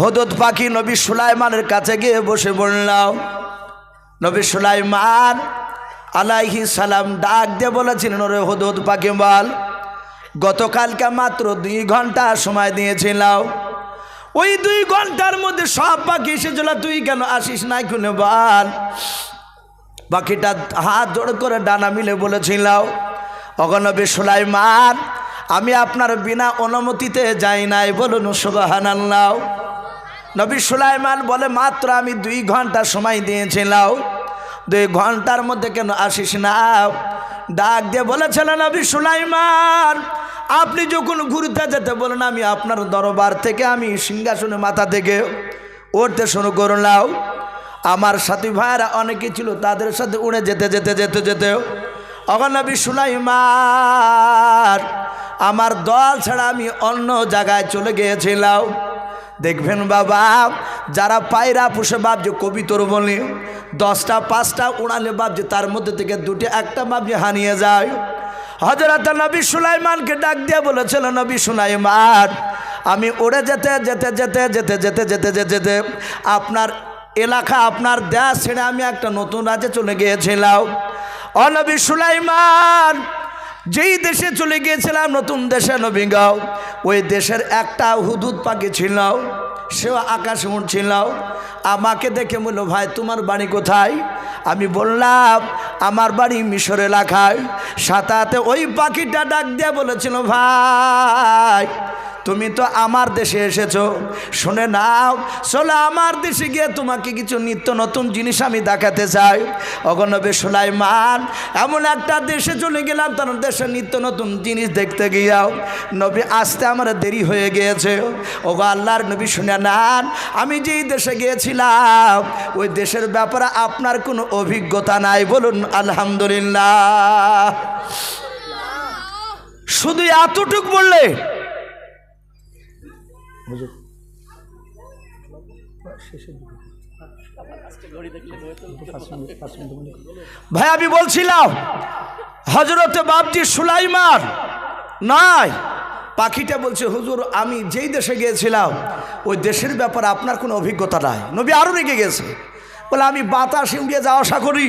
হদত পাখি নবী সুলাইমানের কাছে গিয়ে বসে বললাম, নবী সুলাইমান আলাইহি সালাম ডাক দিয়ে বলেছিলেন, ওরে হদত পাখি বল, গতকালকে মাত্র দুই ঘণ্টা সময় দিয়েছিলাম। ওই দুই ঘণ্টার মধ্যে সব পাখি এসেছিল, তুই কেন আসিস নাই খুনে বল? পাখিটা হাত জোড় করে ডানা মিলে বলেছিলাম অগনবী সুলাইমান আমি আপনার বিনা অনুমতিতে যাই নাই, বলুন সুবাহান আল্লাহ নবী সুলাইমান বলে, মাত্র আমি দুই ঘণ্টা সময় দিয়েছিলাম। দুই ঘণ্টার মধ্যে কেন আসিস না? ডাক দিয়ে বলেছিল নবী সুলাইমান, আপনি যখন ঘুরতে যেতে বলেন, আমি আপনার দরবার থেকে, আমি সিংহাসনে মাথা থেকে উঠতে শুরু করলাম। আমার সাথী ভাইয়েরা অনেকে ছিল, তাদের সাথে উড়ে যেতে যেতে যেতে যেতে। অগনবী সুলাইমান আমার দল ছাড়া আমি অন্য জায়গায় চলে গিয়েছিলাম। দেখবেন বাবা, যারা পায়রা পুষে ভাবছে কবিতর বলে, দশটা, পাঁচটা উড়ালে ভাবছে তার মধ্যে থেকে দুটি, একটা ভাবছে হানিয়ে যায়। হজরত নবী সুলাইমানকে ডাক দিয়ে বলেছিল, নবী সুলাইমান, আমি উড়ে যেতে যেতে যেতে যেতে যেতে যেতে যেতে যেতে, আপনার এলাকা, আপনার দেশ ছেড়ে আমি একটা নতুন রাজ্যে চলে গিয়েছিলাম। অনবী সুলাইমান যেই দেশে চলে গিয়েছিলাম, নতুন দেশে নবীগাঁও ওই দেশের একটা হুদুদ পাখি ছিল, সেও আকাশ উঠছিল আমাকে দেখে বলল, ভাই, তোমার বাড়ি কোথায়? আমি বললাম, আমার বাড়ি মিশর এলাকায়। সাঁতাতে ওই পাখিটা ডাক দিয়ে বলেছিল, ভাই তুমি তো আমার দেশে এসেছ। শুনে নাও, চলো আমার দেশে গিয়ে তোমাকে কিছু নিত্য নতুন জিনিস আমি দেখাতে চাই। অগনবে সুলাইমান, এমন একটা দেশে চলে গেলাম, তার দেশে নিত্য নতুন জিনিস দেখতে গিয়াও। নবী, আসতে আমার দেরি হয়ে গিয়েছে। ওগো আল্লাহর নবী, শুনে নান, আমি যেই দেশে গিয়েছিলাম, ওই দেশের ব্যাপারে আপনার কোনো অভিজ্ঞতা নাই, বলুন আলহামদুলিল্লাহ। শুধু এতটুক বললে ভাই, আমি বলছিলাম হজরতে বাবজি সুলাইমান নাই পাখিটা বলছে, হুজুর, আমি যেই দেশে গিয়েছিলাম, ওই দেশের ব্যাপারে আপনার কোনো অভিজ্ঞতা নাই। নবী আরও রেগে গেছে। বলে, আমি বাতাসে উড়িয়ে যাওয়া আসা করি,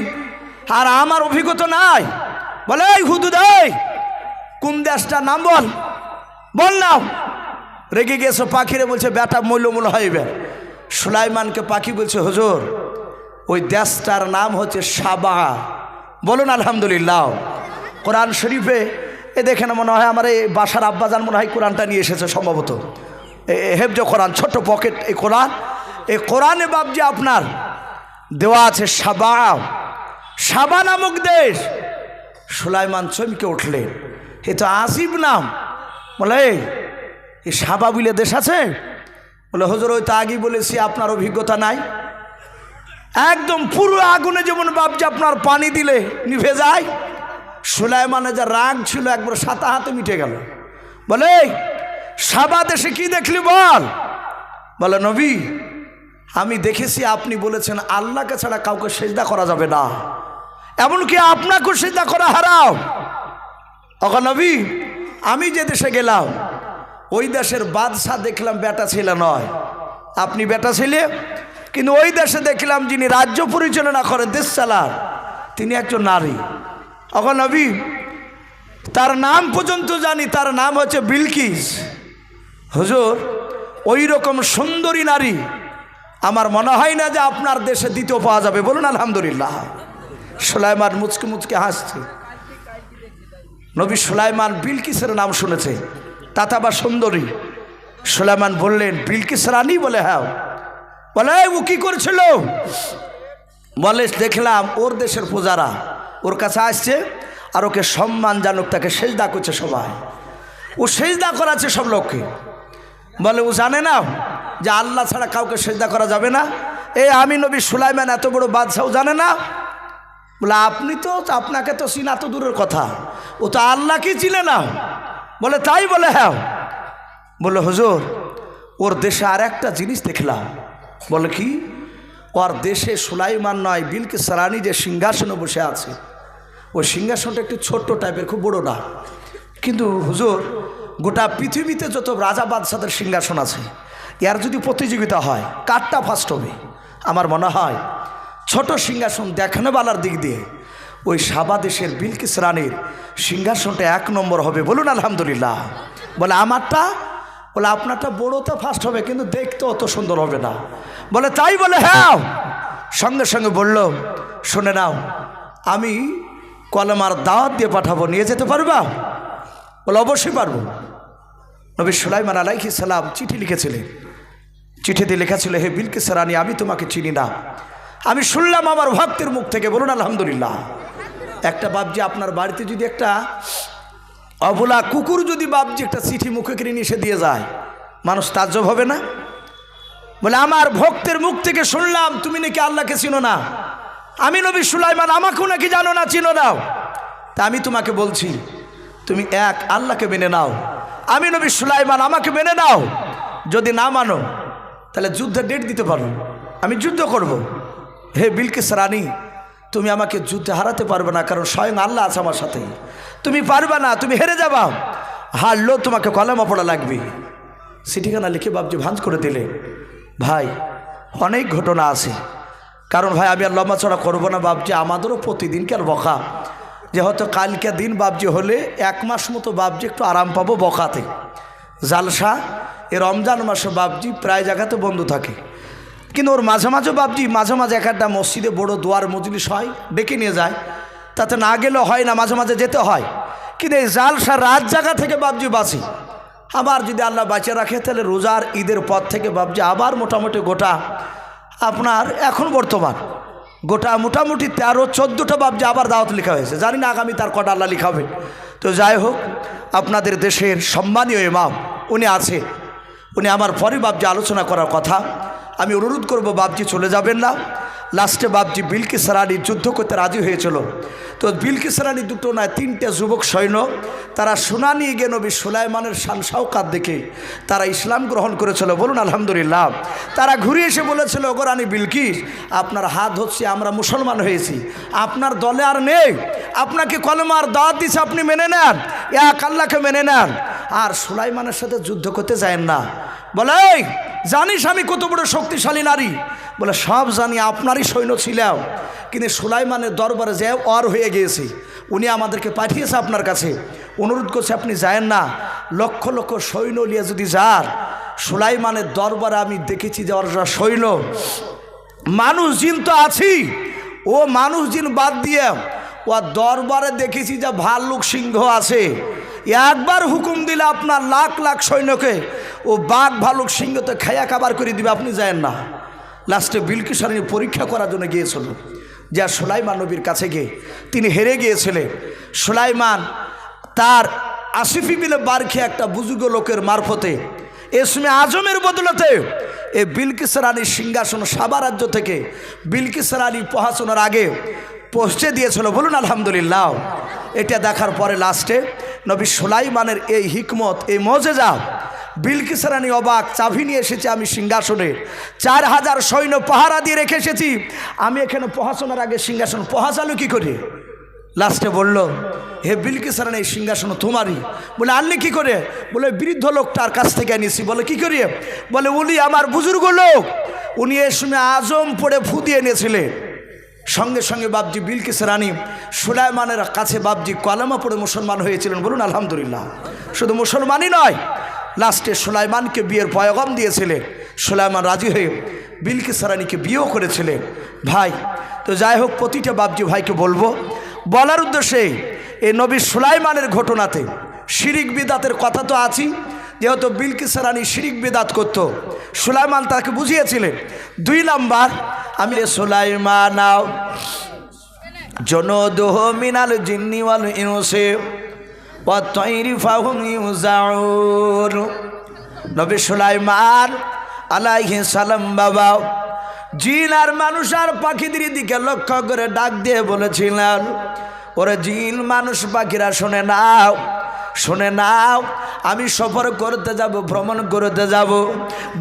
আর আমার অভিজ্ঞতা নাই। বলে, এই হুদুদ কোন দেশটা নাম বল। বল নাও রেগে গেছে পাখিরে বলছে, বেটা মূল্যমূল হইবে। সুলাইমানকে পাখি বলছে, হুজুর, ওই দেশটার নাম হচ্ছে সাবা। বলুন, আলহামদুলিল্লাহ। কোরআন শরীফে, এ দেখে না মনে হয় আমার এই বাসার আব্বাজান মনে হয় কোরআনটা নিয়ে এসেছে সম্ভবত। হেফজ কোরআন, ছোট্ট পকেট, এই কোরআন। এই কোরআনে বাবজি আপনার দেওয়া আছে সাবা। সাবা নামক দেশ। সুলাইমান চমকে উঠলেন। এ তো আসিব নাম। বলে এই, সাবা বিলে দেশ আছে? বলে হজর ওই তো আগেই বলেছি আপনার অভিজ্ঞতা নাই। একদম পুরো আগুনে যেমন বাপজি আপনার পানি দিলে নিভে যায় সুলাইমানের যা রাগ ছিল একবার সাতা হাতে মিটে গেল। বলে "এই, সাবা দেশে কি দেখলি বল? বলে নবী আমি দেখেছি আপনি বলেছেন আল্লাহকে ছাড়া কাউকে সেজদা করা যাবে না। এমনকি আপনাকেও সেজদা করা হারাও অখন নবী আমি যে দেশে গেলাম ওই দেশের বাদশাহ দেখলাম বেটা ছেলে নয়। আপনি বেটা ছেলে? কিন্তু ওই দেশে দেখলাম যিনি রাজ্য পরিচালনা করেন দেশ চালান, তিনি একজন নারী। অখন নবী, তার নাম পর্যন্ত জানি, তার নাম হচ্ছে বিলকিস। হজুর ওই রকম সুন্দরী নারী আমার মনে হয় না যে আপনার দেশে দ্বিতীয় পাওয়া যাবে। বলুন, আলহামদুলিল্লাহ। সুলাইমান মুচকে মুচকে হাসছে। নবী সুলাইমান বিলকিসের নাম শুনেছে। তাতা বা সুন্দরী। সুলাইমান বললেন, বিলকিস রানী বলে হ্যাঁ বলে ও কি করছিল? বলে, দেখলাম ওর দেশের পূজারা, ওর কাছে আসছে আর ওকে সম্মান জানুক, তাকে সেজদা করছে সবাই। ও সেজদা করাচ্ছে সব লোককে। বলে, ও জানে না যে আল্লাহ ছাড়া কাউকে সেজদা করা যাবে না। এই আমি নবী সুলাইমান, এত বড় বাদশাহ জানে না? বলে, আপনি তো, আপনাকে তো চিনা তো দূরের কথা। ও তো আল্লাহকে চিনে না। বলে, তাই বলে হ্যাঁ। বলে, হুজুর, ওর দেশে আর একটা জিনিস দেখলাম। বলে, কি? ওর দেশে সুলাইমান নয়, বিলকে সারানি যে সিংহাসনে বসে আছে। ওই সিংহাসনটা একটু ছোট্ট টাইপের, খুব বড় না। কিন্তু, হুজুর, গোটা পৃথিবীতে যত রাজা বাদশাদের সিংহাসন আছে, এর যদি প্রতিযোগিতা হয়, কারটা ফার্স্ট হবে। আমার মনে হয়, ছোট সিংহাসন দেখানোবালার দিক দিয়ে ওই সাবা দেশের বিলকিস রানীর সিংহাসনটা এক নম্বর হবে। বলুন, আলহামদুলিল্লাহ। বলে, আমারটা? বলে, আপনারটা বড়োতে ফার্স্ট হবে, কিন্তু দেখতে অত সুন্দর হবে না। বলে, তাই? বলে হ্যাঁ। সঙ্গে সঙ্গে বলল, শুনে নাও, আমি কলমার দাওয়াত দিয়ে পাঠাবো, নিয়ে যেতে পারবা? বলে, অবশ্যই পারব। নবী সুলাইমান আলাইহি সালাম চিঠি লিখেছিলেন। চিঠিতে লেখা ছিল হে বিলকিস রানী আমি তোমাকে চিনি না। আমি শুনলাম আমার ভক্তের মুখ থেকে। বলুন, আলহামদুলিল্লাহ। একটা বাবজি আপনার বাড়িতে যদি একটা অবলা কুকুর যদি বাবজি একটা চিঠি মুখে কিনে এসে দিয়ে যায়, মানুষ তাজ্জব হবে না? বলে, আমার ভক্তের মুখ থেকে শুনলাম, তুমি নাকি আল্লাহকে চিনো না? আমি নবী সুলাইমান, আমাকেও নাকি জানো না, চিনো নাও তা আমি তোমাকে বলছি, তুমি এক, আল্লাহকে মেনে নাও। আমি নবী সুলাইমান, আমাকে মেনে নাও। যদি না মানো, তাহলে যুদ্ধের ডেট দিতে পারো। আমি যুদ্ধ করব। হে বিলকিস রানী তুমি আমাকে যুদ্ধে হারাতে পারবে না, কারণ স্বয়ং আল্লাহ আছে আমার সাথে। তুমি পারবে না, তুমি হেরে যাবা। হারলেও তোমাকে কলেমা পড়া লাগবে। চিঠিখানা লিখে বাবজি ভাঁজ করে দিলে, ভাই, অনেক ঘটনা আছে। কারণ ভাই, আমি আর লম্বা চড়া করব না বাবজি আমাদেরও প্রতিদিনকার বকা? যে হয়তো কালকে দিন বাবজি হলে এক মাস মতো বাবজি একটু আরাম পাবো বকাতে। জালসা, এ রমজান মাসে বাবজি প্রায় জায়গাতে বন্ধ থাকে। কিন্তু ওর মাঝে মাঝে বাবজি মাঝে মাঝে এক একটা মসজিদে বড় দোয়ার, মজলিস হয়, ডেকে নিয়ে যায়। তাতে না গেলেও হয় না, মাঝে মাঝে যেতে হয়। কিন্তু এই জালসা রাত জায়গা থেকে বাবজি বাঁচি। আবার যদি আল্লাহ বাঁচিয়ে রাখে, তাহলে রোজার ঈদের পর থেকে ভাবছি আবার মোটামুটি গোটা আপনার এখন বর্তমান। গোটা মোটামুটি তেরো, চোদ্দোটা ভাবছি আবার দাওয়াত লেখা হয়েছে। জানি না আগামী তার কটা আল্লাহ লেখা হবে। তো যাই হোক, আপনাদের দেশের সম্মানীয় ইমাম, উনি আছে। উনি আমার পরে বাবজি আলোচনা করার কথা। আমি অনুরোধ করব বাবজি চলে যাবেন না। লাস্টে বাবজি বিলকিস রানী যুদ্ধ করতে রাজি হয়েছিল। তো বিলকিস রানী দুটো নয়, তিনটে যুবক সৈন্য, তারা সোনা নিয়ে গিয়ে নবী সুলাইমানের শান সাউকাত দেখে তারা ইসলাম গ্রহণ করেছিল। বলুন, আলহামদুলিল্লাহ। তারা ঘুরে এসে বলেছিল, ওগো রানী বিলকিস, আপনার হাত হচ্ছে, আমরা মুসলমান হয়েছি। আপনার দলে আর নেই। আপনাকে কলমার দাওয়াত দিছে, আপনি মেনে নেন। এক আল্লাহকে মেনে নেন। আর সুলাইমানের সাথে যুদ্ধ করতে যায়েন না। বলে জানিস আমি কত বড় শক্তিশালী নারী? বলে, সব জানি, আপনারই সৈন্য ছিলাম। কিন্তু সুলাইমানের দরবারে যে অর হয়ে গিয়েছি, উনি আমাদেরকে পাঠিয়েছে আপনার কাছে। অনুরোধ করছে, আপনি যায়েন না। লক্ষ লক্ষ সৈন্য নিয়ে যদি যান সুলাইমানের দরবারে আমি দেখেছি যে যা সৈন্য মানুষ জিন তো আছি। ও মানুষ জিন বাদ দিয়ে ও দরবারে দেখেছি যে ভাল্লুক সিংহ আছে। একবার হুকুম দিলে আপনার লাখ লাখ সৈন্যকে ও বাঘ ভালুক সিংহতে খেয়া খাবার করে দিবে, আপনি যায়েন না। লাস্টে বিলকিসারণী পরীক্ষা করার জন্য গিয়েছিল। যা সুলাইমান নবীর কাছে গিয়ে তিনি হেরে গিয়েছিলেন। সুলাইমান তার আসিফি বিলে বার খেয়ে একটা বুজুর্গ লোকের মারফতে এসমে আজমের বদলতে এ বিলকিস রানীর সিংহাসন সাবা রাজ্য থেকে বিলকিস রানী পহাশোনার আগে পৌঁছে দিয়েছিল, বলুন আলহামদুলিল্লাহ। এটা দেখার পরে লাস্টে, নবী সুলাইমানের এই হিকমত, এই মজেজা বিলকিস রানী অবাক চাভি নিয়ে এসেছি আমি সিংহাসনে। চার হাজার সৈন্য পাহারা দিয়ে রেখে এসেছি। আমি এখানে পহাশোনার আগে সিংহাসন পহাচালু কী করে? লাস্টে বলল, হে বিলকিস রানী এই সিংহাসন তোমারই। বলে, আনলি কি করে? বলে, বৃদ্ধ লোকটার কাছ থেকে এনেছি। বলে, কি করিয়ে? বলে, উনি আমার বুজুর্গ লোক। উনি এর সময় আজম পড়ে ফু দিয়ে এনেছিলেন। সঙ্গে সঙ্গে বাবজি বিলকিস রানী সুলাইমানের কাছে বাবজি কলামা পড়ে মুসলমান হয়েছিলেন। বলুন, আলহামদুলিল্লাহ। শুধু মুসলমানই নয়, লাস্টে সুলাইমানকে বিয়ের পয়গম দিয়েছিলেন সুলাইমান রাজি হয়ে বিলকিস রানীকে বিয়েও করেছিলেন ভাই, তো যাই হোক, প্রতিটা বাবজি ভাইকে বলব, বলার উদ্দেশ্যে এই নবী সুলাইমানের ঘটনাতে শিরিক বিদাতের কথা তো আছি যেহেতু বিলকিস রানী শিরিক বেদাত করত, সুলাইমান তাকে বুঝিয়েছিলেন, দুই নাম্বার, আমি সুলাইমানাও জনদোহ মিনাল জিন্নিওয়াল ইউসে নবী সুলাইমান আলাইহি সালাম বাবা, জিন আর মানুষ আর পাখিদের দিকে লক্ষ্য করে ডাক দিয়ে বলেছিলেন, ওরে জিন মানুষ পাখিরা শোনে নাও শুনে নাও, আমি সফর করতে যাব, ভ্রমণ করতে যাব।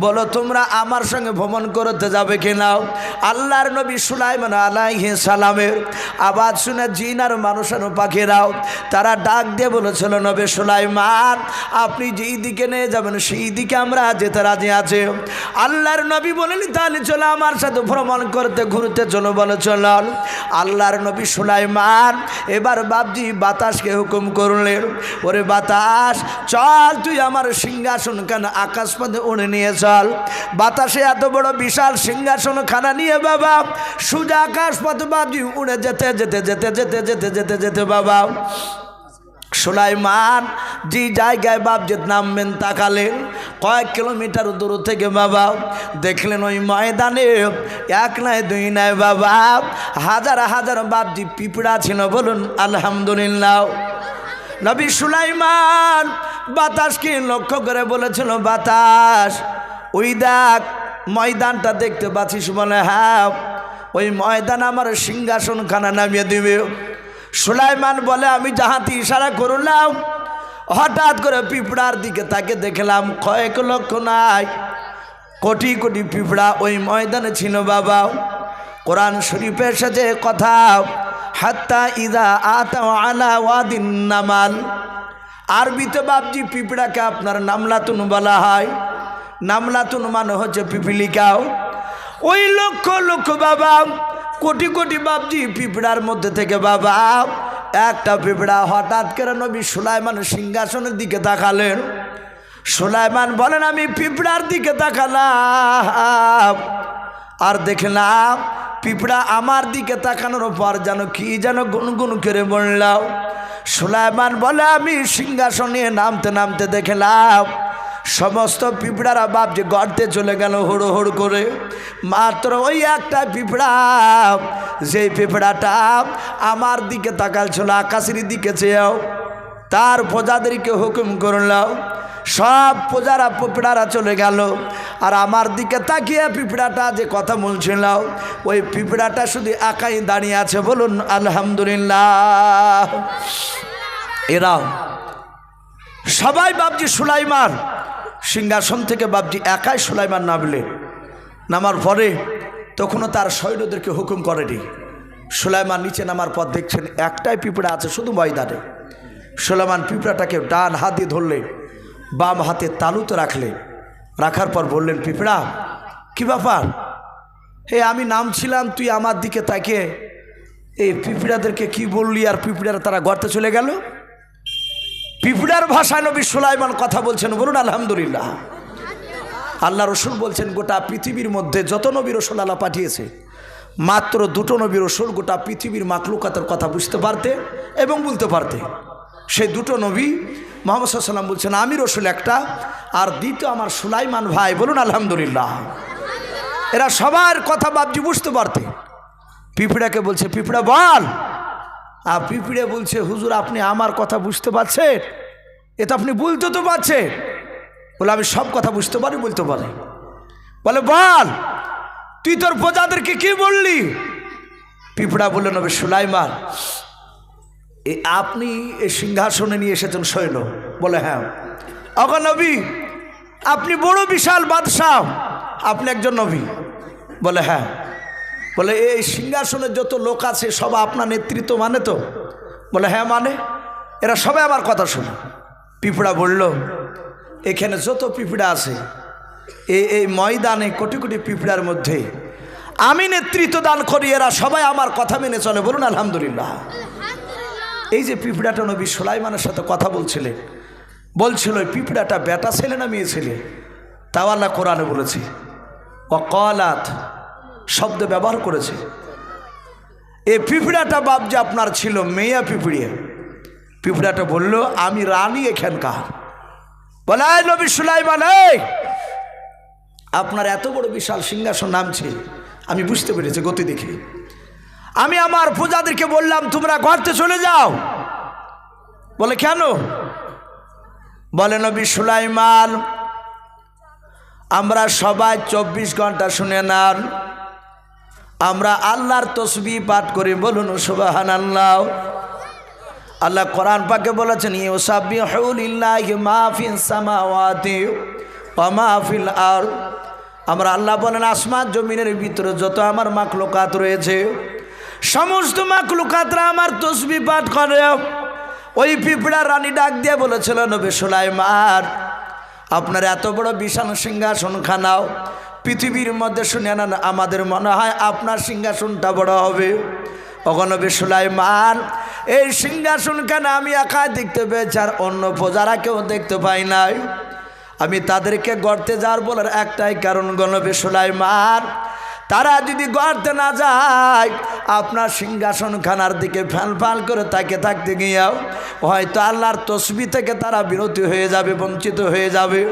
বলো, তোমরা আমার সঙ্গে ভ্রমণ করতে যাবে কিনা আল্লাহর নবী সুলাইমান আলাইহি সালামের আবাদ শুনে জিন আর মানুষের পাখিরাও, তারা ডাক দিয়ে বলেছিল, নবী সুলাইমান, আপনি যেই দিকে নিয়ে যাবেন, সেই দিকে আমরা যেতে রাজি আছে। আল্লাহর নবী বলেন, তাহলে চলো আমার সাথে ভ্রমণ করতে, ঘুরতে চলো। বলে, চলো। আল্লাহর নবী সুলাইমান এবার বাবজি বাতাসকে হুকুম করলেন, ওরে বাতাস, চল তুই আমার সিংহাসন কেন আকাশ পথে উড়ে নিয়ে চল। বাতাসে এত বড় বিশাল সিংহাসন খানা নিয়ে বাবা, সুজা আকাশ পথে বাবজি উড়ে যেতে যেতে যেতে যেতে যেতে যেতে যেতে বাবা। সুলাইমান, যে জায়গায় বাবজিৎ নামবেন তাকালেন, কয়েক কিলোমিটার দূর থেকে বাবা, দেখলেন ওই ময়দানে এক নয় দুই নয় বাবা, হাজার হাজার বাবজি পিঁপড়া ছিল বলুন, আলহামদুলিল্লাহ। নবী সুলাইমান, বাতাসকে লক্ষ্য করে বলেছিল, বাতাস, ওই দেখ, ময়দানটা দেখতে পাচ্ছিস বলে হ্যাঁ ওই ময়দান আমার সিংহাসন খানা নামিয়ে দিবে। সুলাইমান বলে, আমি যাহাতি ইশারা করলাম, হঠাৎ করে পিঁপড়ার দিকে তাকে দেখলাম, কয়েক লক্ষ নাই, কোটি কোটি পিঁপড়া ওই ময়দানে ছিল, বাবা। কোরআন শরীফে এসেছে কথা হাত্তা ইদা আতা আলা ওয়াদিন নামাল। আরবিতে বাবজি পিঁপড়াকে আপনার নামলাতুন বলা হয়। নামলাতুন মানে হচ্ছে পিপিলিকাও ওই লক্ষ লক্ষ বাবা, কোটি কোটি বাবজি পিঁপড়ার মধ্যে থেকে বাবা, একটা পিঁপড়া হঠাৎ করে নবী সুলাইমান সিংহাসনের দিকে তাকালেন। সুলাইমান বলেন, আমি পিঁপড়ার দিকে তাকালাম। আর দেখলাম পিঁপড়া আমার দিকে তাকানোর পর যেন কি যেন গুনগুন করে বললাম সুলাইমান বলে, আমি সিংহাসনে নামতে নামতে দেখলাম সমস্ত পিঁপড়ারা বাপ যে গর্তে চলে গেল হুড়ো হুড়ো করে। মাত্র ওই একটা পিঁপড়া, যেই পিঁপড়াটা আমার দিকে তাকাল ছিল, আকাশের দিকে চেয়েও। তার প্রজাদেরকে হুকুম করলাম, সব প্রজারা পিঁপড়ারা চলে গেল। আর আমার দিকে তাকিয়ে পিঁপড়াটা যে কথা বলছিল ওই পিঁপড়াটা শুধু একাই দাঁড়িয়ে আছে বলুন, আলহামদুলিল্লাহ। এরাও সবাই বাবজি সুলাইমান, সিংহাসন থেকে বাবজি একাই সুলাইমান নামলেন নামার পরে তখনও তার সৈন্যদেরকে হুকুম করেনি। সুলাইমান নিচে নামার পর দেখছেন একটাই পিঁপড়া আছে শুধু ময়দানে। সুলাইমান পিঁপড়াটাকে ডান হাত দিয়ে ধরলেন বাম হাতে তালুতে রাখলেন রাখার পর বললেন, পিঁপড়া, কি ব্যাপার? হে, আমি নামছিলাম, তুই আমার দিকে তাকে এই পিঁপড়াদেরকে কি বললি আর পিঁপড়ারা তারা গর্তে চলে গেল? পিঁপড়ার ভাষায় নবী সুলাইমান কথা বলছেন, বলুন, আলহামদুলিল্লাহ। আল্লাহ রসুল বলছেন, গোটা পৃথিবীর মধ্যে যত নবী রসুল আল্লাহ পাঠিয়েছে, মাত্র দুটো নবী রসুল গোটা পৃথিবীর মাকলুকাতের কথা বুঝতে পারতে এবং বলতে পারতে। সেই দুটো নবী মোহাম্মদ সাল্লাম বলছেন, আমি রসুল একটা, আর দ্বিতীয় আমার সুলাইমান ভাই। বলুন, আলহামদুলিল্লাহ। এরা সবার কথা বাবজি বুঝতে পারতে। পিঁপড়াকে বলছে, পিঁপড়া, বল। আর পিঁপড়ে বলছে, হুজুর, আপনি আমার কথা বুঝতে পারছেন? এ তো আপনি বলতে তো পারছেন। বলে, আমি সব কথা বুঝতে পারি, বলতে পারি। বলে, বল, তুই তোর প্রজাদেরকে কি বললি? পিঁপড়া বললেন নবী সুলাইমান আপনি সিংহাসনে নিয়ে এসেছেন সৈন্য বলে হ্যাঁ। অগ নবী, আপনি বড় বিশাল বাদশাহ। আপনি একজন নবী। বলে হ্যাঁ। বলে এই সিংহাসনের যত লোক আছে, সব আপনার নেতৃত্ব মানে তো। বলে হ্যাঁ মানে? এরা সবাই আমার কথা শোনে। পিঁপড়া বলল, এখানে যত পিঁপড়া আছে এই এই ময়দানে কোটি কোটি পিঁপড়ার মধ্যে আমি নেতৃত্ব দান করি, এরা সবাই আমার কথা মেনে চলে। বলুন, আলহামদুলিল্লাহ। এই যে পিঁপড়াটা নবী সোলাইমানের সাথে কথা বলছিলেন, বলছিল, ওই পিঁপড়াটা বেটা ছেলে না মেয়ে ছেলে? তাও আল্লাহ কোরআনে বলেছে অকলাত শব্দ ব্যবহার করেছে। এ পিঁপড়াটা বাপ যে আপনার ছিল, মেয়া পিঁপড়িয়ে? পিঁপড়াটা বলল, আমি রানী এখানকার। "এই নবী সুলাইমান আপনার এত বড় বিশাল সিংহাসন নামছে, আমি বুঝতে পেরেছি, গতি দেখে। আমি আমার পূজাদেরকে বললাম, তোমরা ঘরতে চলে যাও। বলে, কেন? বলে, নবী সুলাইমান, আমরা সবাই চব্বিশ ঘণ্টা শুনে নেন। আমরা আল্লাহর তসবি পাঠ করি। বলুন সুবাহান আল্লাহ আল্লাহ কোরআন পাকে বলেছেন ইউসাবিহুলিল্লাহি মা ফিস সামাওয়াতি ওয়া মা ফিল আর আমরা আল্লাহ বলেন, আসমান জমিনের ভিতরে যত আমার মাকলুকাত রয়েছে সমস্ত মাকলুকাতরা আমার তসবি পাঠ করে। ওই পিঁপড়া রানী ডাক দিয়ে বলেছিল, নবী সুলাইমার আপনার এত বড় বিশাল সিংহাসন খানাও পৃথিবীর মধ্যে শুনে নেন, আমাদের মনে হয় আপনার সিংহাসনটা বড় হবে। অগনবী সুলাইমান, এই সিংহাসন কেন আমি একাই দেখতে পেয়েছি আর অন্য প্রজারা কেউ দেখতে পাই নাই? আমি তাদেরকে গড়তে যাওয়ার বলার একটাই কারণ গণবী সুলাইমান তারা যদি গড়তে না যায়, আপনার সিংহাসন খানার দিকে ফ্যাল ফ্যাল করে তাকে থাকতে গিয়েও, হয়তো আল্লাহর তসবি থেকে তারা বিরতি হয়ে যাবে, বঞ্চিত হয়ে যাবে।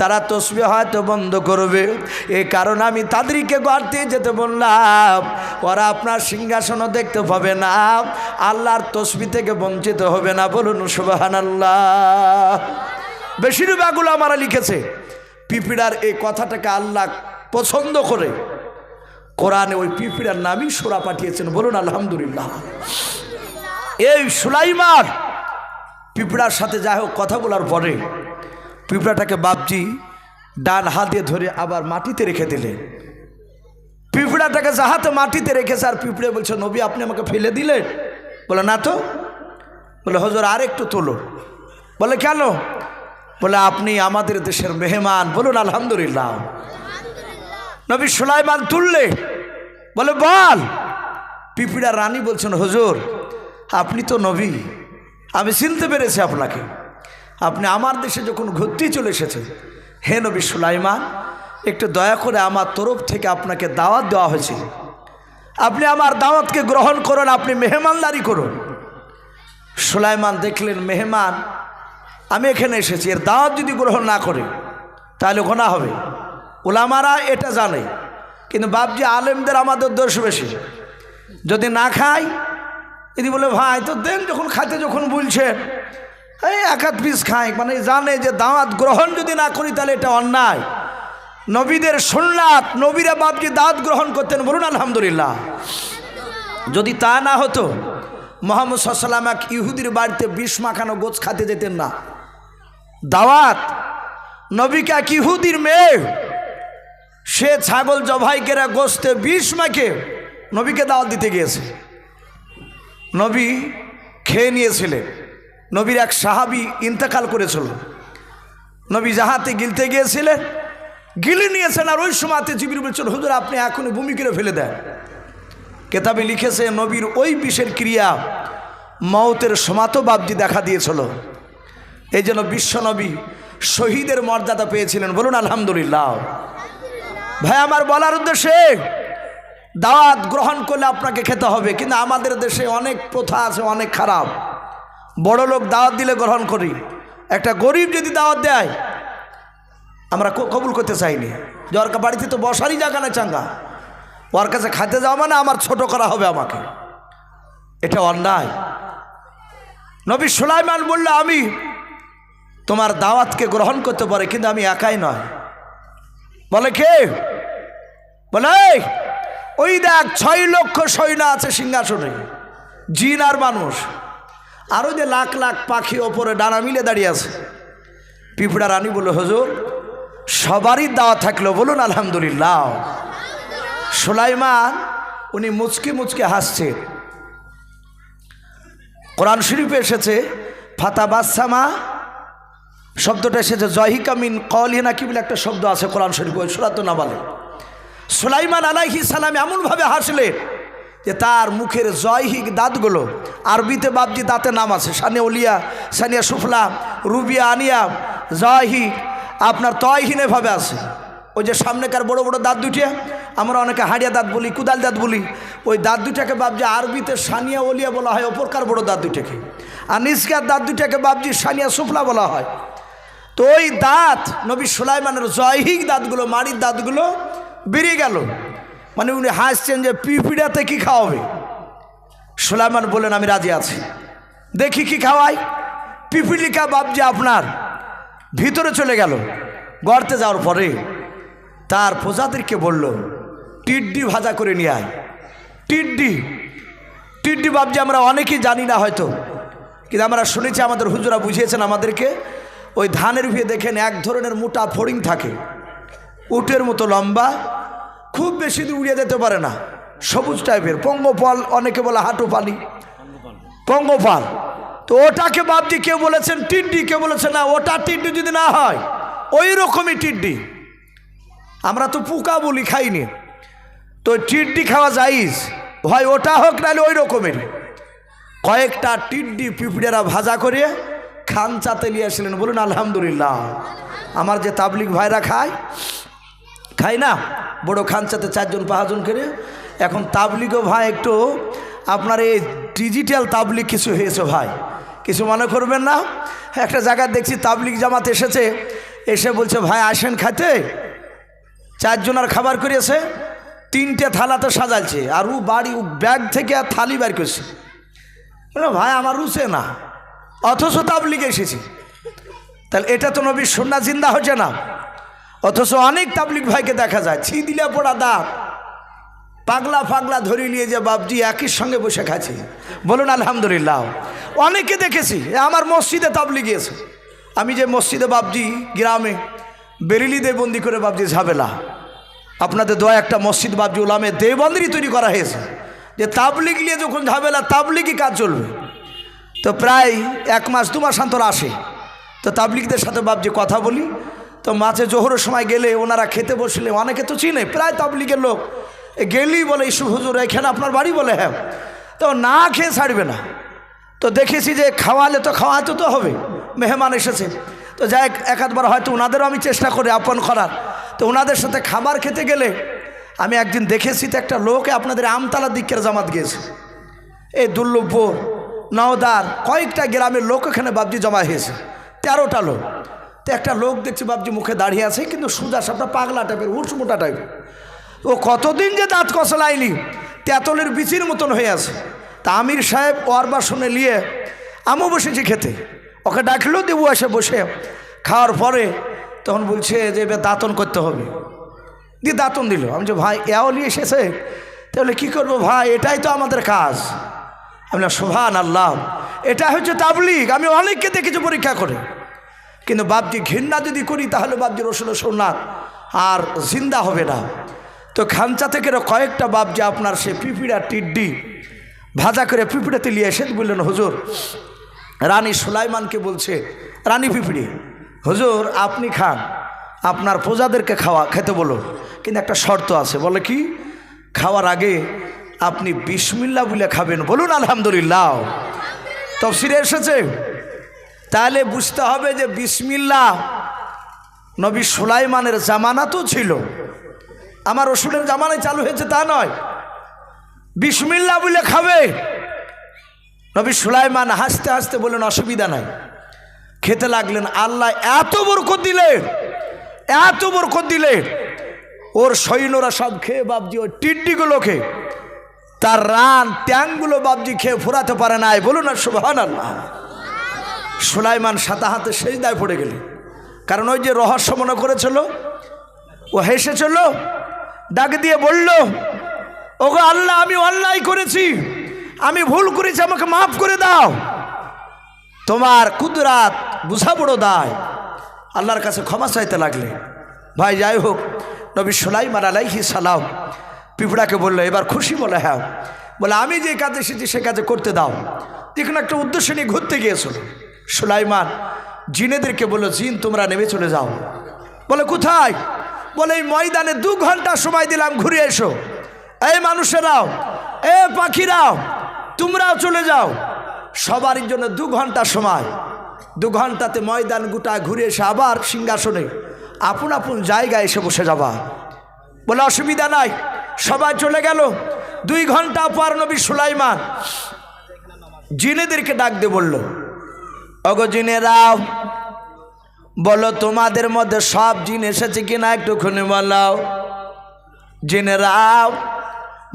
তারা তসবি হয়তো বন্ধ করবে। এ কারণে আমি তাদেরকে গড়তে যেতে বললাম, ওরা আপনার সিংহাসনও দেখতে পাবে না, আল্লাহর তসবি থেকে বঞ্চিত হবে না। বলুন সুবাহান আল্লাহ বেশিরভাগগুলো আমারা লিখেছে, পিপিড়ার এই কথাটাকে আল্লাহ পছন্দ করে। কোরআনে ওই পিপিড়ার নামই সোরা পাঠিয়েছেন, বলুন আলহামদুলিল্লাহ। এই সুলাইমার পিঁপড়ার সাথে যাই হোক কথা বলার পরে পিঁপড়াটাকে বাপজি ডান হাতে ধরে আবার মাটিতে রেখে দিলেন। পিঁপড়াটাকে যাহাতে মাটিতে রেখেছে আর পিঁপড়ে বলছে, নবী, আপনি আমাকে ফেলে দিলেন? বলে, না তো। বলে, হজর আর একটু তোলো। বলে, কেন? বলে, আপনি আমাদের দেশের মেহমান। বলুন আলহামদুলিল্লাহ। নবী সুলাইমান তুললে, বলে, বল। পিপিড়া রানী বলছেন, হুজুর, আপনি তো নবী, আমি চিনতে পেরেছি আপনাকে। আপনি আমার দেশে যখন ঘুরতে চলে এসেছেন, হে নবী সুলাইমান, একটু দয়া করে আমার তরফ থেকে আপনাকে দাওয়াত দেওয়া হয়েছে। আপনি আমার দাওয়াতকে গ্রহণ করুন, আপনি মেহমানদারি করুন। সুলাইমান দেখলেন, মেহমান, আমি এখানে এসেছি, এর দাওয়াত যদি গ্রহণ না করে, তাহলে গোনা হবে। ওলামারা এটা জানে। কিন্তু বাপজি আলেমদের আমাদের দোষ বেশি। যদি না খাই যদি বলে, ভাই, তো দেন যখন খাইতে, যখন বলছেন এই এক হাত পিস খাই। মানে জানে যে দাওয়াত গ্রহণ যদি না করি, তাহলে এটা অন্যায়। নবীদের সোননাথ নবীরা বাপজি দাওয়াত গ্রহণ করতেন বলুন, আলহামদুলিল্লাহ। যদি তা না হতো, মোহাম্মদ সাল্লাম এক ইহুদির বাড়িতে বিষ মাখানো গোছ খাতে যেতেন না। দাওয়াত, নবিকা কিহুদির মেয়ে সে ছাগল জবাইকেরা গোস্তে বিষ মাকে নবীকে দাওয়াত দিতে গিয়েছে। নবী খেয়ে নিয়েছিলেন। নবীর এক সাহাবি ইন্তেকাল করেছিল। নবী জাহাতে গিলতে গিয়েছিলেন। গিলে নিয়েছেন আর ওই সময়তে জিবির বলছেন, হুজুর, আপনি এখনই ভূমি করে ফেলে দেন। কেতাবে লিখেছে, নবীর ওই বিষের ক্রিয়া মৌতের সমাত বাবজি দেখা দিয়েছিল। এই জন্য বিশ্বনবী শহীদের মর্যাদা পেয়েছিলেন। বলুন, আলহামদুলিল্লাহ। ভাই, আমার বলার উদ্দেশ্যে দাওয়াত গ্রহণ করলে আপনাকে খেতে হবে, কিন্তু আমাদের দেশে অনেক প্রথা আছে, অনেক খারাপ। বড় লোক দাওয়াত দিলে গ্রহণ করি। একটা গরিব যদি দাওয়াত দেয়, আমরা কবুল করতে চাইনি। যে ওর বাড়িতে তো বসারই জায়গা না চাঙ্গা। ওর কাছে খাইতে যাওয়া মানে আমার ছোট করা হবে আমাকে। এটা অন্যায়। নবী সুলাইমান বলল, আমি তোমার দাওয়াতকে গ্রহণ করতে পারে, কিন্তু আমি একাই নয়। বলে কে? বলে ওই দেখ, ছয় লক্ষ সৈন্য আছে সিংহাসনে, জিন আর মানুষ। আরও যে লাখ লাখ পাখি ওপরে ডানা মিলে দাঁড়িয়ে আছে। পিঁপড়া রানী বলে, হজুর, সবারই দাওয়া থাকল, বলুন আলহামদুলিল্লাহ। সুলাইমান, উনি মুচকে মুচকে হাসছেন কোরআন শরীফে এসেছে, ফাতা বাসামা শব্দটা এসেছে জহিকা মিন কলিনা কি বলে একটা শব্দ আছে কোরআন শরীফ, ওই সুরাত না বলে সুলাইমান আলাইহি সালাম এমনভাবে হাসলেন যে তার মুখের জয়হিক দাঁতগুলো আরবিতে বাবজি দাঁতে নাম আছে। সানিয়া উলিয়া, সানিয়া সুফলা, রুবিয়া আনিয়া জয়হিক আপনার তয়হীনেভাবে আছে। ওই যে সামনেকার বড় বড় দাঁত দুটিয়া আমরা অনেকে হাড়িয়া দাঁত বলি, কুদাল দাঁত বলি, ওই দাঁত দুটাকে বাবজি আরবিতে সানিয়া ওলিয়া বলা হয় অপরকার বড় দাঁত দুটাকে আর নিষ্কার দাঁত দুটাকে বাবজি সানিয়া সুফলা বলা হয়। তো ওই দাঁত নবী সুলাইমানের জয়হিক দাঁতগুলো, মাড়ির দাঁতগুলো বেরিয়ে গেল। মানে উনি হাসছেন যে পিপিড়াতে কি খাওয়াবে? সুলাইমান বললেন, আমি রাজি আছি। দেখি কি খাওয়াই। পিপিলিকা বাবজি আপনার, ভিতরে চলে গেল গড়তে যাওয়ার পরে তার প্রজাদেরকে বলল, টিড্ডি ভাজা করে নিয়ে আয়। টিড্ডি টিড্ডি বাবজি আমরা অনেকেই জানি না হয়তো, কিন্তু আমরা শুনেছি আমাদের হুজুরা বুঝিয়েছেন আমাদেরকে, ওই ধানের ভিয়ে দেখেন এক ধরনের মোটা ফড়িং থাকে। উটের মতো লম্বা, খুব বেশি দূর উড়িয়ে যেতে পারে না। সবুজ টাইপের, পঙ্গপাল, অনেকে বলে হাঁটু পালি পঙ্গপাল। তো ওটাকে বাপজি কেউ বলেছেন টিড্ডি কেউ বলেছেন, না, ওটা টিড্ডি যদি না হয় ওই রকমই টিড্ডি আমরা তো পোকা বলি, খাইনি। তো টিড্ডি খাওয়া যাইজ হয় ওটা হোক, নাহলে ওই রকমের কয়েকটা টিড্ডি পিঁপড়েরা ভাজা করে খানচাতে নিয়ে আসলেন। বলুন, আলহামদুলিল্লাহ। আমার যে তাবলিক ভাইরা খায় খাই না? বড় খানচাতে চারজন পাঁচজন করে। এখন তাবলিগও ভাই একটু আপনার এই ডিজিটাল তাবলিক কিছু হয়েছে ভাই। কিছু মনে করবেন না? একটা জায়গায় দেখছি তাবলিক জামাত এসেছে। এসে বলছে, ভাই, আসেন খাতে চারজনের খাবার করিয়েছে। তিনটে থালাতে সাজালছে আর ও বাড়ি, ও ব্যাগ থেকে আর থালি বের করছে। ভাই, আমার রুচে না অথচ তাবলিগে এসেছি। তাহলে এটা তো নবীর সন্না জিন্দা হচ্ছে না। অথচ অনেক তাবলিক ভাইকে দেখা যায়, ছি দিলে পড়া দাঁত। পাগলা ফাগলা ধরে নিয়ে যে বাবজি একই সঙ্গে বসে খাচ্ছে। বলুন, আলহামদুলিল্লাহ। অনেকে দেখেছি আমার মসজিদে তাবলি গিয়েছে। আমি যে মসজিদে বাবজি গ্রামে বেরিলিদে বন্দি করে বাবজি ঝাবেলা আপনাদের দোয়া একটা মসজিদ বাবজি উলামে দেবন্দিরই তৈরি করা হয়েছে। যে তাবলিগ নিয়ে যখন ঝাবেলা তাবলিগই কাজ চলবে। তো প্রায় এক মাস, দু মাস অন্তর আসে। তো তাবলিগদের সাথে বাবজি কথা বলি তো মাঝে জোহরের সময় গেলে ওনারা খেতে বসলে, অনেকে তো চিনে, প্রায় তাবলিগের লোক। গেলেই বলে, ইসু হুজুর, এখানে আপনার বাড়ি? বলে হ্যাঁ। তো না খেয়ে ছাড়বে না। তো দেখেছি যে খাওয়ালে তো খাওয়াতে তো হবে, মেহমান এসেছে। তো যাই এক আধবার হয়তো ওনাদেরও আমি চেষ্টা করি আপন করার। তো ওনাদের সাথে খাবার খেতে গেলে আমি একদিন দেখেছি তো একটা লোকে আপনাদের আমতলা দিকের জামাত গিয়েছে। এই দুর্লভপুর, নওদার কয়েকটা গ্রামের লোক এখানে বাবজি জমা হয়েছে, তেরোটা লোক। তো একটা লোক দেখছি বাবজি মুখে দাঁড়িয়ে আছে, কিন্তু সুজা সাপটা পাগলা টাইপের উঠস মোটা টাইপের ও কতদিন যে দাঁত কষলাইনি তেঁতলের বিচির মতন হয়ে আছে। তা আমির সাহেব ওর বাসনে নিয়ে, আমিও বসেছি খেতে। ওকে ডাকলো, দেবু এসে বসে। খাওয়ার পরে তখন বলছে যে, এবার দাঁতন করতে হবে। দিয়ে দাঁতন দিল। আমি যে ভাই, এও নিয়ে এসেছে? তাহলে কি করব ভাই, এটাই তো আমাদের কাজ। আমি শোভান আল্লাহ এটা হচ্ছে তাবলিগ, আমি অনেককে দেখেছি পরীক্ষা করে। কিন্তু বাপজি ঘৃণা যদি করি, তাহলে বাপজি রসুল সোনার, আর জিন্দা হবে না। তো খাঞ্চা থেকে কয়েকটা বাপজি আপনার সে পিপিড়া টিড্ডি, ভাজা করে পিঁপড়েতে নিয়ে এসে বললেন, হুজুর, রানী সুলাইমানকে বলছে, রানী পিঁপড়ি, হুজুর, আপনি খান, আপনার প্রজাদেরকে খাওয়া, খেতে বলো। কিন্তু একটা শর্ত আছে, বলে কি, খাওয়ার আগে আপনি বিসমিল্লা বলে খাবেন। বলুন আলহামদুলিল্লাহ। তফসিরে এসেছে? তাহলে বুঝতে হবে যে বিসমিল্লা নবী সুলাইমানের জামানা তো ছিল। আমার রসুলের জামানায় চালু হয়েছে তা নয়। বিসমিল্লা বলে খাবে। নবী সুলাইমান হাসতে হাসতে বললেন, অসুবিধা নাই। খেতে লাগলেন। আল্লাহ এত বরকত দিলেন এত বরকত দিলেন ওর সৈন্যরা সব খেয়ে বাবজি, ওই টিড্ডিগুলোকে তার রান ট্যাংগুলো বাবজি খেয়ে ফুরাতে পারে নাই। বলুন না সুবাহান আল্লাহ সুলাইমান সাতা হাতে সেই দায় পড়ে গেলে। কারণ ওই যে রহস্য মনে করেছিল, ও হেসে হেসেছিল, ডাক দিয়ে বলল, ওগো আল্লাহ, আমি অন্যায় করেছি, আমি ভুল করেছি, আমাকে মাফ করে দাও। তোমার কুদরাত বুঝা বড় দায়। আল্লাহর কাছে ক্ষমা চাইতে লাগলে। ভাই, যাই হোক, নবী সুলাইমান আলাইহি সালাম পিঁপড়াকে বলল, এবার খুশি বলে হ্যাঁ। বলে, আমি যে কাজে এসেছি, সে কাজে করতে দাও। যেখানে একটা উদ্দেশ্য নিয়ে ঘুরতে গিয়েছিল। সুলাইমান, জিনেদেরকে বলল, জিন, তোমরা নেমে চলে যাও। বলে, কোথায়? বলে, এই ময়দানে দু ঘণ্টা সময় দিলাম, ঘুরে এসো। এই মানুষেরাও, এ পাখিরাও, তোমরাও চলে যাও। সবারই জন্য দু ঘণ্টা সময়। দু ঘন্টাতে ময়দান গোটা ঘুরে এসে আবার সিংহাসনে আপন আপন জায়গায় এসে বসে যাবা। বলে, অসুবিধা নাই, সবাই চলে গেল। দুই ঘণ্টা পর নবী সুলাইমান, জিনেদেরকে ডাক দিয়ে বলল অগো জিনেরাও, বলো তোমাদের মধ্যে সব জিন এসেছে কিনা একটুখানি বলাও। জিনেরাও,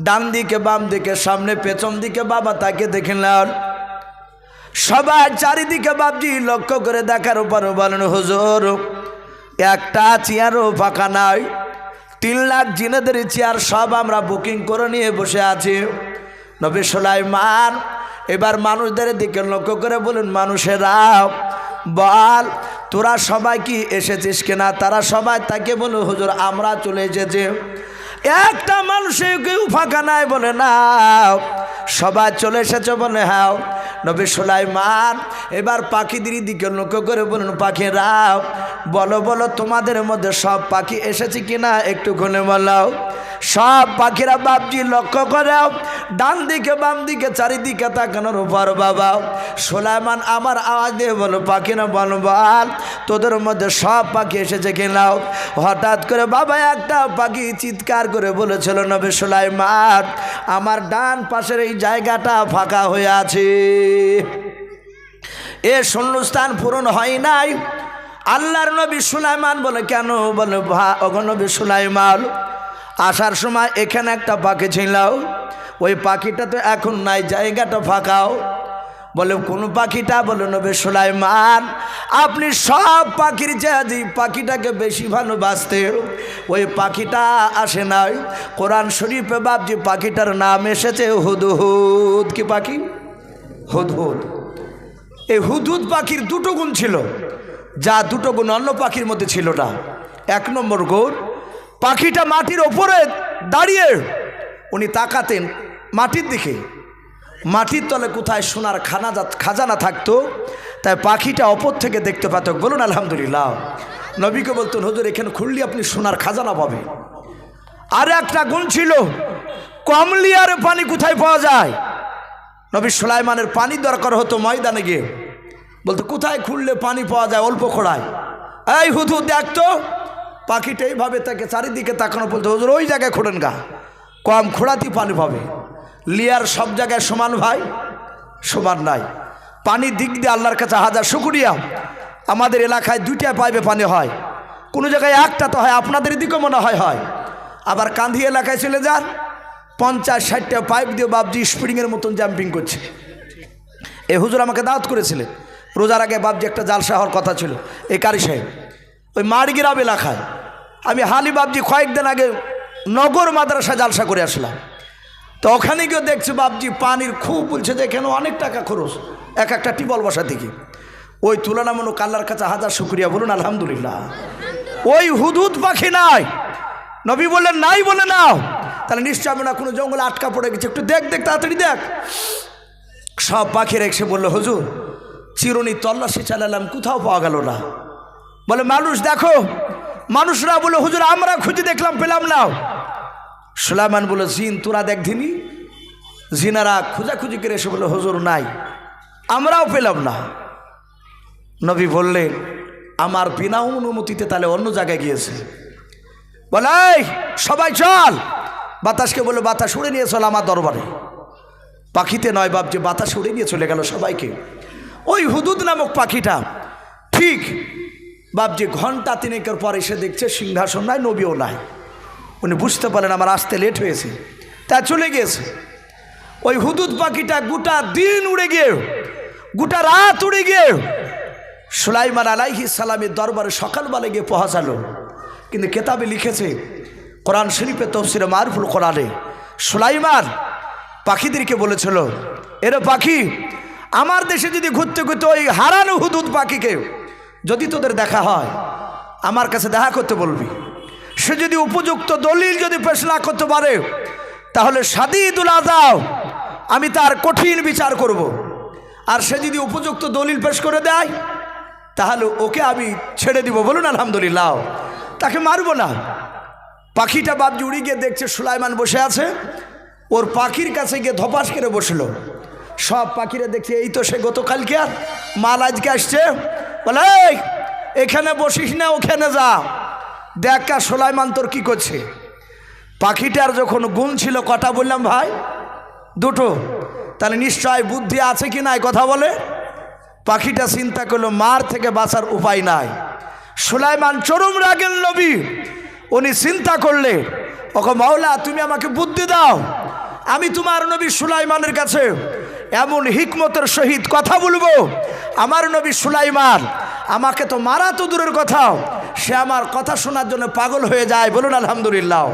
ডান দিকে, বাম দিকে, সামনে, পেছন দিকে, বাবা তাকে দেখে নাও। সবাই চারিদিকে বাবজি লক্ষ্য করে দেখার উপর বলেন, হুজুর, একটা চেয়ারও ফাঁকা নাই। তিন লাখ জিনেদের চেয়ার সব আমরা বুকিং করে নিয়ে বসে আছি। নবী সুলাইমান এবার মানুষদের দিকে লক্ষ্য করে বলুন মানুষেরা বল, তোরা সবাই কি এসেছিস কিনা? তারা সবাই তাকে বলো হুজুর, আমরা চলে এসেছি। একটা মানুষে কেউ ফাঁকা নাই বলে, না, সবাই চলে এসেছে বলে হ্যাঁ। নবী সুলাইমান এবার পাখিদের দিকে লক্ষ্য করে বলুন পাখিরা বলো বলো, তোমাদের মধ্যে সব পাখি এসেছে কিনা? একটু খুলে বলাও সব পাখিরা বাপজি লক্ষ্য করে ডান দিকে, বাম দিকে, চারিদিকে তাকানোর উপর বাবা। সোলাইমান আমার আওয়াজ দিয়ে বলো পাখিরা বল বল তোদের মধ্যে সব পাখি এসেছে কিনাও হঠাৎ করে বাবা একটা পাখি চিৎকার করে বলেছিল, নবে সোলাইমান, আমার ডান পাশের এই জায়গাটা ফাঁকা হয়ে আছে। এ শূন্যস্থান পূরণ হয় নাই। আল্লাহর নবী সুলাইমান বলে, কেন? বলে, ভা অগনবী সুলাইমান আসার সময় এখানে একটা পাখি ছিল ওই পাখিটা তো এখন নাই, জায়গাটা ফাঁকাও। বলে, কোন পাখিটা? বলে, নবে সুলাইমান, আপনি সব পাখির চেয়ে পাখিটাকে বেশি ভালোবাসতে ওই পাখিটা আসে নাই। কোরআন শরীফে বাবজি পাখিটার নাম এসেছে হুদহুদ। কি পাখি? হুদহুদ। এই হুদহুদ পাখির দুটো গুণ ছিল। যা দুটো গুণ অন্য পাখির মধ্যে ছিল না। এক নম্বর গুণ পাখিটা মাটির ওপরে দাঁড়িয়ে উনি তাকাতেন মাটির দিকে। মাটির তলে কোথায় সোনার খানা খাজানা থাকতো, তাই পাখিটা অপর থেকে দেখতে পেত, বলুন আলহামদুলিল্লাহ। নবীকে বলতেন, হুজুর, এখানে খুললে আপনি সোনার খাজানা পাবেন। আর একটা গুণ ছিল, কমলিয়ার পানি কোথায় পাওয়া যায়? নবী সুলাইমানের পানি দরকার হতো ময়দানে গিয়ে। বলতো, কোথায় খুললে পানি পাওয়া যায় অল্প খোড়ায়? এই হুদু দেখতো পাখিটা এইভাবে তাকে চারিদিকে তাকানো বলতো, হুজুর, ওই জায়গায় খোঁড়েন গা। কম খোঁড়াতেই পানি পাবে। লিয়ার সব জায়গায় সমান ভাই, সমান নাই। পানির দিক দিয়ে আল্লাহর কাছে হাজার শুকুরিয়া। আমাদের এলাকায় দুইটা পাইপে পানি হয়। কোনো জায়গায় একটা তো হয়, আপনাদের দিকেও মনে হয় হয়। আবার কান্ধি এলাকায় চলে যান, পঞ্চাশ ষাটটা পাইপ দিয়ে বাবজি স্প্রিংয়ের মতন জাম্পিং করছে। এ হুজুর আমাকে দাওয়াত করেছিলেন। রোজার আগে বাবজি একটা জালসা হওয়ার কথা ছিল। এ কারি সাহেব ওই মারগিরাব এলাকায় আমি হালি বাবজি কয়েকদিন আগে নগর মাদ্রাসা জালসা করে আসলাম। তো ওখানে গিয়ে দেখছি বাবজি পানির খুব বলছে যে এখানে অনেক টাকা খরচ। এক একটা টিবল বসা থেকে ওই তুলনামূলক আল্লাহর কাছে হাজার শুক্রিয়া বলুন, আলহামদুলিল্লাহ। ওই হুদুদ পাখি নাই। নবী বললেন, নাই বলে নাও। তাহলে নিশ্চয় না কোনো জঙ্গলে আটকা পড়ে গেছে। একটু দেখ দেখ, তাড়াতাড়ি দেখ। সব পাখির এসে বলল, হুজুর, চিরুনি তল্লাশি চালালাম, কোথাও পাওয়া গেল না। বলে, মানুষ দেখো। মানুষরা বলে, হুজুর, আমরা খুঁজে দেখলাম, পেলাম না। সুলাইমান বলে, জিন, তোরা দেখ ধিনি জিনারা খোঁজাখুঁজি করে এসে বলে, হুজুর, নাই। আমরাও পেলাম না। নবী বললেন, আমার বিনা অনুমতিতে তাহলে অন্য জায়গায় গিয়েছে। বলে সবাই চল। বাতাসকে বলে, বাতাস উড়ে নিয়ে চল আমার দরবারে। পাখিতে নয় বাপ, যে বাতাস উড়ে নিয়ে চলে গেল সবাইকে। ওই হুদুদ নামক পাখিটা, ঠিক বাপ যে ঘণ্টা তিনেকের পর এসে দেখছে সিংহাসন নাই, নবীও নাই। উনি বুঝতে পারেন আমার আসতে লেট হয়েছে। তা চলে গিয়েছে ওই হুদুদ পাখিটা গোটা দিন উড়ে গিয়ে, গোটা রাত উড়ে গিয়ে সুলাইমান আলাইহি সালামের দরবারে সকালবেলা গিয়ে পৌঁছালো। কিন্তু কেতাবে লিখেছে, কোরআন শরীফে তফসিরে মারফুল কোরআনে সুলাইমান পাখিদেরকে বলেছিল, এর পাখি, আমার দেশে যদি ঘুরতে ঘুরতে ওই হারানো হুদুদ পাখিকে যদি তোদের দেখা হয়, আমার কাছে দেখা করতে বলবি। সে যদি উপযুক্ত দলিল যদি পেশ না করতে পারে, তাহলে সাদিদুল আজাও আমি তার কঠিন বিচার করব। আর সে যদি উপযুক্ত দলিল পেশ করে দেয়, তাহলে ওকে আমি ছেড়ে দিব। বলুন, আলহামদুলিল্লাহ। তাকে মারবো না। পাখিটা বাবজি জুড়ি গিয়ে দেখছে, সুলাইমান বসে আছে। ওর পাখির কাছে গিয়ে ধপাস করে বসল। সব পাখিরা দেখছে, এই তো সে গতকালকে আর মাল আজকে আসছে। বলে এখানে বসিস না, ওখানে যা। দেখা সোলাইমান তোর কি করছে? পাখিটার যখন গুণ ছিল, কটা বললাম, ভাই, দুটো। তাহলে নিশ্চয় বুদ্ধি আছে কি নাই কথা বলে? পাখিটা চিন্তা করল, মার থেকে বাঁচার উপায় নাই। সুলাইমান চরম রাগের নবী উনি চিন্তা করলে ওকে মাওলা, তুমি আমাকে বুদ্ধি দাও। আমি তোমার নবী সুলাইমানের কাছে এমন হিকমতের সহিত কথা বলব। আমার নবী সুলাইমান আমাকে তো মারা তো দূরের কথা, সে আমার কথা শোনার জন্য পাগল হয়ে যায়, বলুন আলহামদুলিল্লাহ।